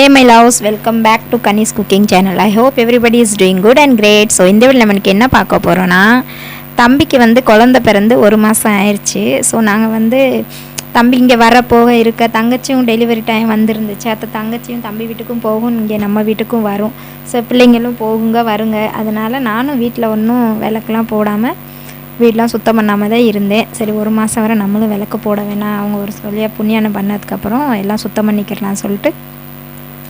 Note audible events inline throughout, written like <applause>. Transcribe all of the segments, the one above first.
Hey my loves welcome back to Kani's cooking channel I hope everybody is doing good and great so இந்த video நமக்கு என்ன பார்க்க போகிறோன்னா தம்பிக்கு வந்து குழந்த பிறந்து ஒரு மாதம் ஆயிடுச்சு ஸோ நாங்கள் வந்து தம்பி இங்கே வர போக இருக்க தங்கச்சியும் டெலிவரி டைம் வந்துருந்துச்சு. அத்த தங்கச்சியும் தம்பி வீட்டுக்கும் போகும். இங்கே நம்ம வீட்டுக்கும் வரும். ஸோ பிள்ளைங்களும் போகுங்க வருங்க. அதனால் நானும் வீட்டில் ஒன்றும் விளக்கெலாம் போடாமல் வீடெலாம் சுத்தம் பண்ணாமல் தான் இருந்தேன். சரி ஒரு மாதம் வரை நம்மளும் விளக்கு போட வேணாம். அவங்க ஒரு சொல்லியாக புண்ணியானம் பண்ணதுக்கப்புறம் எல்லாம் சுத்தம் பண்ணிக்கிறலாம் சொல்லிட்டு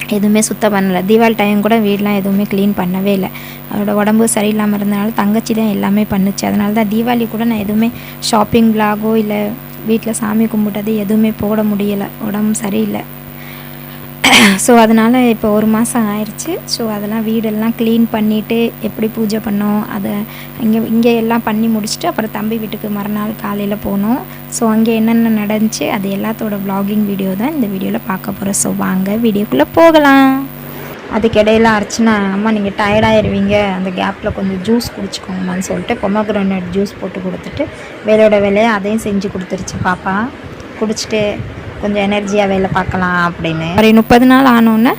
எதுவுமே சுத்தம் பண்ணலை. தீபாவளி டைம் கூட வீடெலாம் எதுவுமே க்ளீன் பண்ணவே இல்லை. அவரோட உடம்பு சரியில்லாமல் இருந்தனால தங்கச்சி தான் எல்லாமே பண்ணுச்சு. அதனால தான் தீபாவளி கூட நான் எதுவுமே ஷாப்பிங் பிளாகோ இல்லை வீட்டில் சாமி கும்பிட்டது எதுவுமே போட முடியலை. உடம்பு சரியில்லை. <coughs> ஸோ அதனால் இப்போ ஒரு மாதம் ஆயிடுச்சு ஸோ அதெல்லாம் வீடெல்லாம் க்ளீன் பண்ணிவிட்டு எப்படி பூஜை பண்ணோம் அதை இங்கே இங்கே எல்லாம் பண்ணி முடிச்சுட்டு அப்புறம் தம்பி வீட்டுக்கு மறுநாள் காலையில் போனோம். ஸோ அங்கே என்னென்ன நடந்துச்சு அது எல்லாத்தோட vlogging வீடியோ தான் இந்த வீடியோவில் பார்க்க போகிறோம் ஸோ வாங்க வீடியோக்குள்ளே போகலாம். அதுக்கிடையில அர்ச்சனா அம்மா நீங்கள் டயர்டாயிருவீங்க அந்த கேப்பில் கொஞ்சம் ஜூஸ் குடிச்சிக்கோங்கம்மான்னு சொல்லிட்டு பொமக்ரனட் ஜூஸ் போட்டு கொடுத்துட்டு வேலையோட வேலையை அதையும் செஞ்சு கொடுத்துருச்சு பாப்பா. குடிச்சிட்டு கொஞ்சம் எனர்ஜியாக வேலை பார்க்கலாம் அப்படின்னு. ஒரு முப்பது நாள் ஆனோன்னே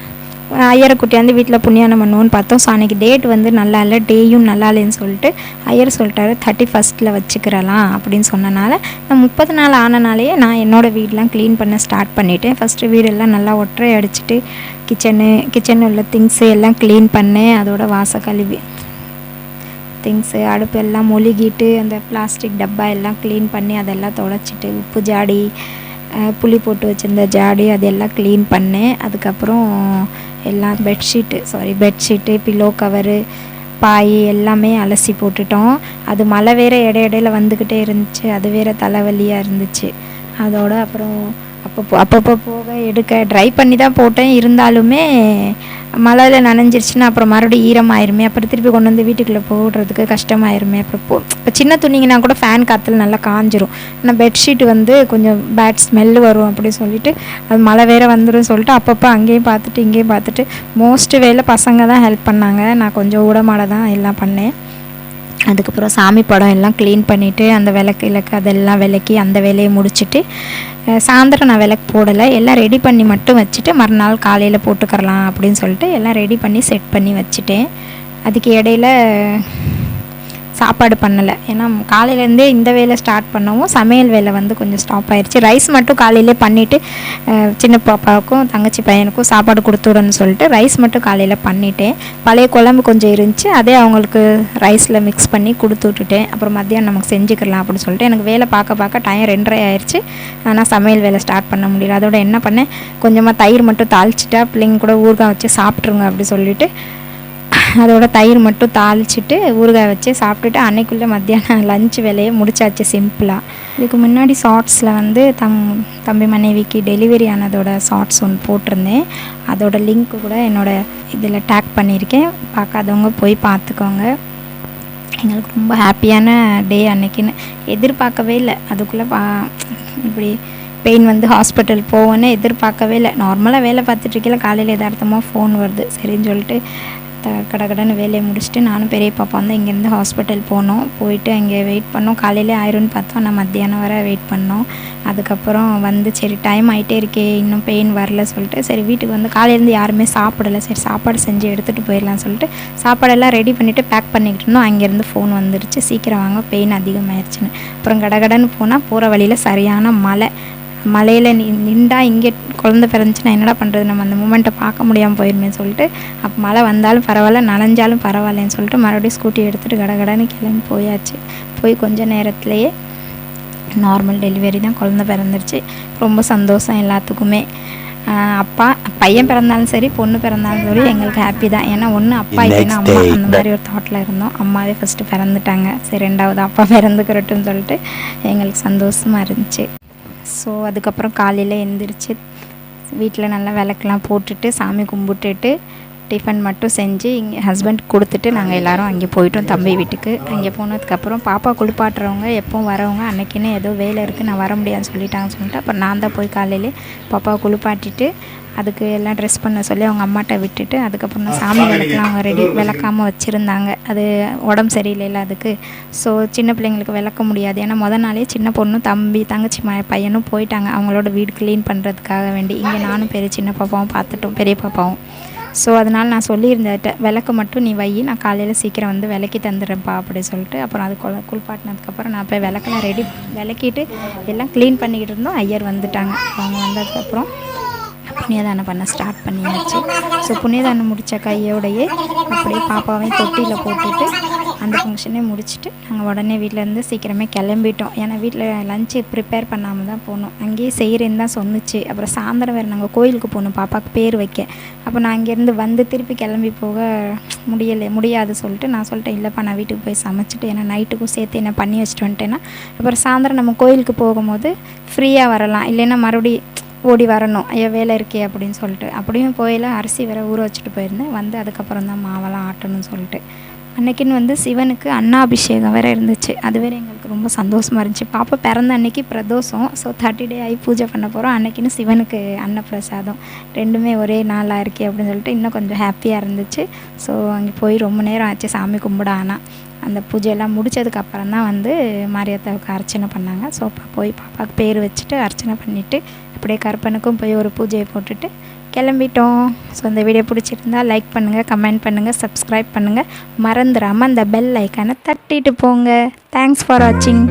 ஐயரை குட்டியாந்து வீட்டில் புண்ணியானம் பண்ணுவோன்னு பார்த்தோம். ஸோ அன்றைக்கி டேட் வந்து நல்லா இல்லை டேயும் நல்லா இல்லைன்னு சொல்லிட்டு ஐயர் சொல்லிட்டாரு தேர்ட்டி ஃபஸ்ட்டில் வச்சுக்கிறலாம் அப்படின்னு சொன்னனால நான் முப்பது நாள் ஆனனாலேயே நான் என்னோடய வீடெலாம் க்ளீன் பண்ண ஸ்டார்ட் பண்ணிவிட்டேன் ஃபஸ்ட்டு வீடெல்லாம் நல்லா ஒற்றை அடிச்சுட்டு கிச்சனு கிச்சனில் உள்ள திங்ஸு எல்லாம் க்ளீன் பண்ணேன். அதோட வாச கழுவி திங்ஸு அடுப்பு எல்லாம் மொழுகிட்டு அந்த பிளாஸ்டிக் டப்பா எல்லாம் க்ளீன் பண்ணி அதெல்லாம் துடைச்சிட்டு உப்பு ஜாடி புளி போட்டு வச்சுருந்த ஜாடி அதெல்லாம் க்ளீன் பண்ணேன். அதுக்கப்புறம் எல்லாம் bedsheet sorry bedsheet pillow cover பாய் எல்லாமே அலசி போட்டுட்டோம். அது மழை வேற இட இடையில வந்துக்கிட்டே இருந்துச்சு. அது வேறு தலைவலியாக இருந்துச்சு. அதோட அப்புறம் அப்பப்போ அப்பப்போ போக எடுக்க ட்ரை பண்ணி தான் போட்டேன். இருந்தாலுமே மழையில் நனைஞ்சிருச்சுன்னா அப்புறம் மறுபடியும் ஈரமாயிருமே. அப்புறம் திருப்பி கொண்டு வந்து வீட்டுக்குள்ளே போடுறதுக்கு கஷ்டமாயிருமே. அப்புறம் போ இப்போ சின்ன துணிங்கன்னா கூட ஃபேன் காற்றுல நல்லா காஞ்சிரும். ஆனால் பெட்ஷீட் வந்து கொஞ்சம் பேட் ஸ்மெல் வரும் அப்படின்னு சொல்லிட்டு அது மழை வேற வந்துடும் சொல்லிட்டு அப்பப்போ அங்கேயும் பார்த்துட்டு இங்கேயும் பார்த்துட்டு மோஸ்ட் வேலை பசங்க தான் ஹெல்ப் பண்ணாங்க. நான் கொஞ்சம் ஊடமாட தான் எல்லாம் பண்ணேன். அதுக்கப்புறம் சாமி படம் எல்லாம் க்ளீன் பண்ணிவிட்டு அந்த விளக்கு இலக்கு அதெல்லாம் விளக்கி அந்த வேலையை முடிச்சுட்டு சாயந்தரம் நான் விளக்கு போடலை. எல்லாம் ரெடி பண்ணி மட்டும் வச்சுட்டு மறுநாள் காலையில் போட்டுக்கரலாம் அப்படின்னு சொல்லிட்டு எல்லாம் ரெடி பண்ணி செட் பண்ணி வச்சுட்டேன். அதுக்கு இடையில சாப்பாடு பண்ணலை. ஏன்னா காலையிலேருந்தே இந்த வேலை ஸ்டார்ட் பண்ணவும் சமையல் வேலை வந்து கொஞ்சம் ஸ்டாப் ஆயிடுச்சு ரைஸ் மட்டும் காலையிலே பண்ணிவிட்டு சின்ன பாப்பாவுக்கும் தங்கச்சி பையனுக்கும் சாப்பாடு கொடுத்து விடணும்னு சொல்லிட்டு ரைஸ் மட்டும் காலையில் பண்ணிட்டேன். பழைய குழம்பு கொஞ்சம் இருந்துச்சு. அதே அவங்களுக்கு ரைஸில் மிக்ஸ் பண்ணி கொடுத்து விட்டுட்டேன். அப்புறம் மத்தியானம் நமக்கு செஞ்சுக்கலாம் அப்படின்னு சொல்லிட்டு எனக்கு வேலை பார்க்க பார்க்க டைம் ரெண்டரை ஆயிடுச்சு ஆனால் சமையல் வேலை ஸ்டார்ட் பண்ண முடியல. அதோட என்ன பண்ணேன்? கொஞ்சமாக தயிர் மட்டும் தாளிச்சிட்டா பிள்ளைங்க கூட ஊறுகாய் வச்சு சாப்பிட்ருங்க அப்படி சொல்லிட்டு அதோட தயிர் மட்டும் தாளிச்சிட்டு ஊறுகாய் வச்சு சாப்பிட்டுட்டு அன்னைக்குள்ளே மத்தியானம் லஞ்ச் வேலையை முடிச்சாச்சு சிம்பிளாக இதுக்கு முன்னாடி ஷார்ட்ஸில் வந்து தம் தம்பி மனைவிக்கு டெலிவரி ஆனதோட ஷார்ட்ஸ் ஒன்று போட்டிருந்தேன். அதோட லிங்க் கூட என்னோடய இதில் டேக் பண்ணியிருக்கேன். பார்க்காதவங்க போய் பார்த்துக்கோங்க. எங்களுக்கு ரொம்ப ஹாப்பியான டே அன்னைக்குன்னு எதிர்பார்க்கவே இல்லை. அதுக்குள்ளே பா இப்படி பெயின் வந்து ஹாஸ்பிட்டல் போவோன்னு எதிர்பார்க்கவே இல்லை. நார்மலாக வேலை பார்த்துட்டு காலையில் எதார்த்தமாக ஃபோன் வருது. சரின்னு சொல்லிட்டு த கடகடன்னு வேலையை முடிச்சுட்டு நானும் பெரிய பாப்பா வந்து இங்கேருந்து ஹாஸ்பிட்டல் போனோம். போயிட்டு அங்கே வெயிட் பண்ணோம். காலையிலே ஆயிரும்னு பார்த்தோம். ஆனால் மத்தியானம் வரை வெயிட் பண்ணோம். அதுக்கப்புறம் வந்து சரி டைம் ஆகிட்டே இருக்கே இன்னும் பெயின் வரல சொல்லிட்டு சரி வீட்டுக்கு வந்து காலையிலேருந்து யாருமே சாப்பிடலை. சரி சாப்பாடு செஞ்சு எடுத்துகிட்டு போயிடலாம் சொல்லிட்டு சாப்பாடெல்லாம் ரெடி பண்ணிவிட்டு பேக் பண்ணிக்கிட்டு இருந்தோம். அங்கேருந்து ஃபோன் வந்துருச்சு. சீக்கிரம் வாங்க பெயின் அதிகமாயிருச்சுன்னு. அப்புறம் கடகடன்னு போனால் போகிற வழியில் சரியான மழை. மலையில் நி நின்றா இங்கே குழந்த பிறந்துச்சுன்னா என்னடா பண்ணுறது நம்ம அந்த மூமெண்ட்டை பார்க்க முடியாமல் போயிருமே சொல்லிட்டு அப்போ மழை வந்தாலும் பரவாயில்ல நனைஞ்சாலும் பரவாயில்லன்னு சொல்லிட்டு மறுபடியும் ஸ்கூட்டி எடுத்துகிட்டு கடகடன்னு கிளம்பி போயாச்சு. போய் கொஞ்ச நேரத்துலேயே நார்மல் டெலிவரி தான் குழந்த பிறந்துருச்சு. ரொம்ப சந்தோஷம் எல்லாத்துக்குமே. அப்பா பையன் பிறந்தாலும் சரி பொண்ணு பிறந்தாலும் சரி எங்களுக்கு ஹாப்பி தான். ஏன்னா ஒன்று அப்பா இல்லைன்னா அம்மா அந்த மாதிரி ஒரு தாட்டில் இருந்தோம். அம்மாவே ஃபஸ்ட்டு பிறந்துட்டாங்க. சரி ரெண்டாவது அப்பா பிறந்துக்கிறட்டும்னு சொல்லிட்டு எங்களுக்கு சந்தோஷமாக இருந்துச்சு. ஸோ அதுக்கப்புறம் காலையில் எழுந்திரிச்சி வீட்டில் நல்லா விளக்கெலாம் போட்டுட்டு சாமி கும்பிட்டுட்டு டிஃபன் மட்டும் செஞ்சு இங்கே ஹஸ்பண்ட் கொடுத்துட்டு நாங்கள் எல்லாரும் அங்கே போயிட்டோம் தம்பி வீட்டுக்கு. அங்கே போனதுக்கப்புறம் பாப்பா குளிப்பாட்டுறவங்க எப்போ வரவங்க அன்னைக்குன்னு ஏதோ வேலை இருக்குது நான் வர முடியாதுன்னு சொல்லிட்டாங்கன்னு சொல்லிட்டு அப்புறம் நான் தான் போய் காலையிலே பாப்பாவை குளிப்பாட்டிட்டு அதுக்கு எல்லாம் ட்ரெஸ் பண்ண சொல்லி அவங்க அம்மாட்ட விட்டுட்டு அதுக்கப்புறம் சாமி விளக்கெலாம் அவங்க ரெடி விளக்காமல் வச்சுருந்தாங்க. அது உடம்பு சரியில்லைல்ல அதுக்கு. ஸோ சின்ன பிள்ளைங்களுக்கு விளக்க முடியாது. ஏன்னா முத நாளே சின்ன பொண்ணும் தம்பி தங்கச்சி ம பையனும் போயிட்டாங்க. அவங்களோட வீடு க்ளீன் பண்ணுறதுக்காக வேண்டி. இங்கே நானும் பெரிய சின்ன பாப்பாவும் பார்த்துட்டோம். பெரிய பாப்பாவும். ஸோ அதனால் நான் சொல்லியிருந்தேன். விளக்கு மட்டும் நீ வை. நான் காலையில் சீக்கிரம் வந்து விளக்கி தந்துடுறேன்ப்பா அப்படி சொல்லிட்டு அப்புறம் அது குள குளிப்பாட்டினதுக்கப்புறம் நான் போய் விளக்கெல்லாம் ரெடி விளக்கிட்டு எல்லாம் க்ளீன் பண்ணிக்கிட்டு இருந்தோம். ஐயர் வந்துட்டாங்க. அவங்க வந்ததுக்கப்புறம் புண்ணியதானம் பண்ண ஸ்டார்ட் பண்ணியாச்சு. ஸோ புண்ணியதானம் முடித்த கையோடையே அப்படியே பாப்பாவையும் தொட்டியில் போட்டுட்டு அந்த ஃபங்க்ஷனே முடிச்சுட்டு நாங்கள் உடனே வீட்டிலேருந்து சீக்கிரமே கிளம்பிட்டோம். ஏன்னா வீட்டில் லஞ்சு ப்ரிப்பேர் பண்ணாமல் தான் போனோம். அங்கேயே செய்கிறேன்னு தான் சொன்னுச்சு. அப்புறம் சாயந்தரம் வேறு நாங்கள் கோயிலுக்கு போகணும். பாப்பாவுக்கு பேர் வைக்க. அப்போ நான் அங்கேருந்து வந்து திருப்பி கிளம்பி போக முடியலை முடியாது சொல்லிட்டு நான் சொல்லிட்டேன் இல்லைப்பா நான் வீட்டுக்கு போய் சமைச்சிட்டு ஏன்னா நைட்டுக்கும் சேர்த்து என்ன பண்ணி வச்சுட்டு வந்துட்டேன்னா அப்புறம் சாயந்தரம் நம்ம கோயிலுக்கு போகும்போது ஃப்ரீயாக வரலாம். இல்லைன்னா மறுபடி ஓடி வரணும். ஐயோ வேலை இருக்கே அப்படின்னு சொல்லிட்டு. அப்படியும் போயில அரிசி வேற ஊற வச்சுட்டு போயிருந்தேன். வந்து அதுக்கப்புறம் தான் மாவெல்லாம் ஆட்டணும்னு சொல்லிட்டு. அன்னைக்குன்னு வந்து சிவனுக்கு அன்னாபிஷேகம் வேறு இருந்துச்சு. அது வேற எங்களுக்கு ரொம்ப சந்தோஷமாக இருந்துச்சு. பாப்பா பிறந்த அன்னைக்கு பிரதோஷம். ஸோ தேர்ட்டி டே ஆகி பூஜை பண்ண போகிறோம் அன்னைக்குன்னு சிவனுக்கு அன்னப்பிரசாதம். ரெண்டுமே ஒரே நாளாக இருக்கே அப்படின்னு சொல்லிட்டு இன்னும் கொஞ்சம் ஹாப்பியாக இருந்துச்சு. ஸோ அங்கே போய் ரொம்ப நேரம் ஆச்சு. சாமி கும்பிட ஆனால் அந்த பூஜையெல்லாம் முடித்ததுக்கப்புறம் தான் வந்து மாரியாத்தாவுக்கு அர்ச்சனை பண்ணாங்க. ஸோ போய் பாப்பாவுக்கு பேர் வச்சுட்டு அர்ச்சனை பண்ணிவிட்டு அப்படியே கருப்பனுக்கும் போய் ஒரு பூஜையை போட்டுட்டு கிளம்பிட்டோம். ஸோ இந்த வீடியோ பிடிச்சிருந்தா லைக் பண்ணுங்கள் கமெண்ட் பண்ணுங்கள் சப்ஸ்கிரைப் பண்ணுங்கள் மறந்துடாமல் அந்த பெல் ஐக்கானை தட்டிட்டு போங்க. தேங்க்ஸ் ஃபார் வாட்சிங்